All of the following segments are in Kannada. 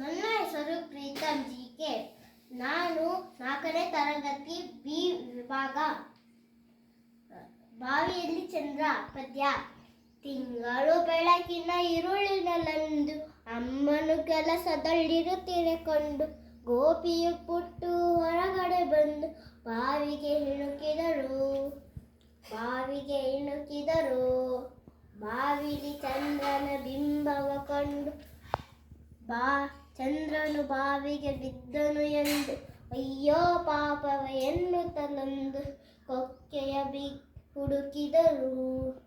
ನನ್ನ ಹೆಸರು ಪ್ರೀತಮ್ ಜಿ ಕೆ. ನಾನು ನಾಲ್ಕನೇ ತರಗತಿ ಬಿ ವಿಭಾಗ, ಬಾವಿಯಲ್ಲಿ ಚಂದ್ರ ಪದ್ಯ ತಿಂಗಳು ಬೆಳಕಿನ ಇರುಳಿನಲ್ಲಂದು ಅಮ್ಮನು ಕೆಲಸದಲ್ಲಿರುತ್ತಿರೆಕೊಂಡು ಗೋಪಿಯು ಪುಟ್ಟು ಹೊರಗಡೆ ಬಂದು, ಬಾವಿಗೆ ಇಣುಕಿದರು ಬಾವಿಗೆ ಇಣುಕಿದರು. ಬಾವಿಲಿ ಚಂದ್ರನ ಬಿಂಬವ ಕಂಡು ಬಾ, ಚಂದ್ರನು ಬಾವಿಗೆ ಬಿದ್ದನು ಎಂದು. ಅಯ್ಯೋ ಪಾಪವ ಎನ್ನುತ್ತಲೊಂದು ಕೊಕ್ಕೆಯ ಬಿ ಹುಡುಕಿದರು.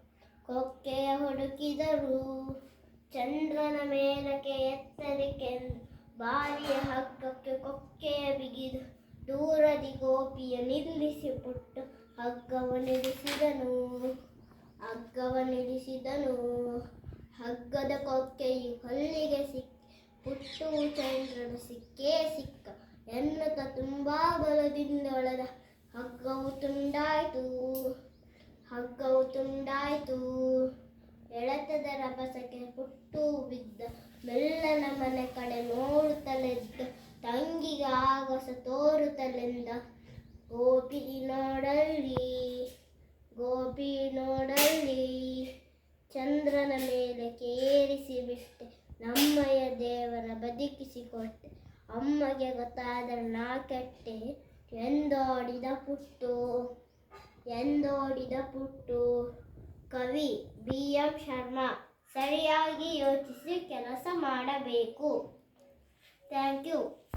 ಕೊಕ್ಕೆಯ ಹುಡುಕಿದರು. ಚಂದ್ರನ ಮೇಲಕ್ಕೆ ಎತ್ತಲಿಕ್ಕೆ ಬಾರಿಯ ಹಗ್ಗಕ್ಕೆ ಕೊಕ್ಕೆಯ ಬಿಗಿದು. ದೂರದಿ ಗೋಪಿಯ ನಿಲ್ಲಿಸಿ ಪುಟ್ಟು ಹಗ್ಗವ ನಿಲ್ಲಿಸಿದನು ಹಗ್ಗದ ಕೊಕ್ಕೆಯು ಕಲ್ಲಿಗೆ ಸಿಕ್ಕಿ ಪುಟ್ಟು ಚಂದ್ರನು ಸಿಕ್ಕೇ ಸಿಕ್ಕ. ಎನ್ನುತ್ತ ತುಂಬಾ ಬಲದಿಂದ ಒಳದ ಹಗ್ಗವು ತುಂಡಾಯ್ತು. ಹಗ್ಗವು ತುಂಡಾಯ್ತು. ಎಳೆತದ ರಭಸಕ್ಕೆ ಪುಟ್ಟು ಬಿದ್ದ. ಮೆಲ್ಲನ ಮನೆ ಕಡೆ ನೋಡುತ್ತಲೆದ್ದ ತಂಗಿಗೆ ಆಗಸ ತೋರುತ್ತಲೆಂದ ಗೋಪಿ ನೋಡಲ್ಲಿ ಗೋಪಿ ನೋಡಲ್ಲಿ ಚಂದ್ರನ ಮೇಲೆ ಕೇರಿಸಿ ಬಿಟ್ಟೆ ನಮ್ಮಯ್ಯ ಬದುಕಿಸಿಕೊಟ್ಟೆ ಅಮ್ಮಗೆ ಗೊತ್ತಾದರೆ ನಾ ಕೆಟ್ಟೆ. ಎಂದೋಡಿದ ಪುಟ್ಟು ಎಂದೋಡಿದ ಪುಟ್ಟು. ಕವಿ ಬಿ. ಎಂ. ಶರ್ಮಾ, ಸರಿಯಾಗಿ ಯೋಚಿಸಿ ಕೆಲಸ ಮಾಡಬೇಕು. Thank you.